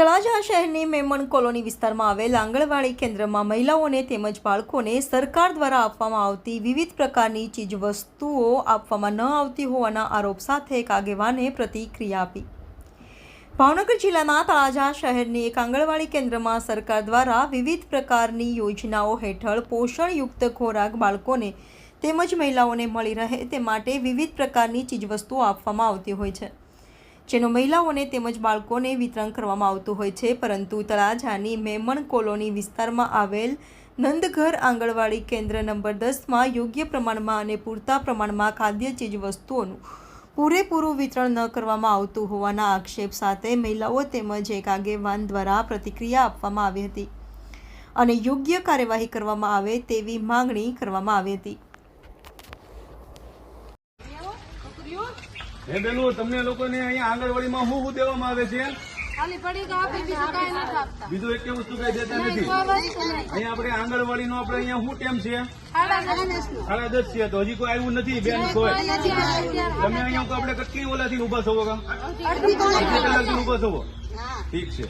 શહેરની મેમણ કોલોની વિસ્તારમાં આવેલ આંગણવાડી કેન્દ્રમાં મહિલાઓને તેમજ બાળકોને સરકાર દ્વારા આપવામાં આવતી વિવિધ પ્રકારની ચીજવસ્તુઓ આપવામાં ન આવતી હોવાના આરોપ સાથે એક આગેવાને પ્રતિક્રિયા આપી. ભાવનગર જિલ્લાના તળાજા શહેરની એક આંગણવાડી કેન્દ્રમાં સરકાર દ્વારા વિવિધ પ્રકારની યોજનાઓ હેઠળ પોષણયુક્ત ખોરાક બાળકોને તેમજ મહિલાઓને મળી રહે તે માટે વિવિધ પ્રકારની ચીજવસ્તુઓ આપવામાં આવતી હોય છે. જેનું મહિલાઓને તેમજ બાળકોને વિતરણ કરવામાં આવતું હોય છે, પરંતુ તળાજાની મેમણ કોલોની વિસ્તારમાં આવેલ નંદઘર આંગણવાડી કેન્દ્ર નંબર દસમાં યોગ્ય પ્રમાણમાં અને પૂરતા પ્રમાણમાં ખાદ્ય ચીજવસ્તુઓનું પૂરેપૂરું વિતરણ ન કરવામાં આવતું હોવાના આક્ષેપ સાથે મહિલાઓ તેમજ એક આગેવાન દ્વારા પ્રતિક્રિયા આપવામાં આવી હતી અને યોગ્ય કાર્યવાહી કરવામાં આવે તેવી માંગણી કરવામાં આવી હતી. હે બેલું તમને લોકોને અહીંયા આંગણવાડીમાં શું શું દેવામાં આવે છે? બીજું એક વસ્તુ કઈ દેતા નથી? કોઈ વસ્તુ આંગણવાડી અહીંયા આપણે આપણે અહીંયા શું ટેમ છે? સાડા દસ છે તો હજી કોઈ આવ્યું નથી બેન? કોઈ તમે અહીંયા આપણે કેટલી ઓલાથી ઊભા થવો કામ અડધી કલાકથી ઊભા થવો ઠીક છે.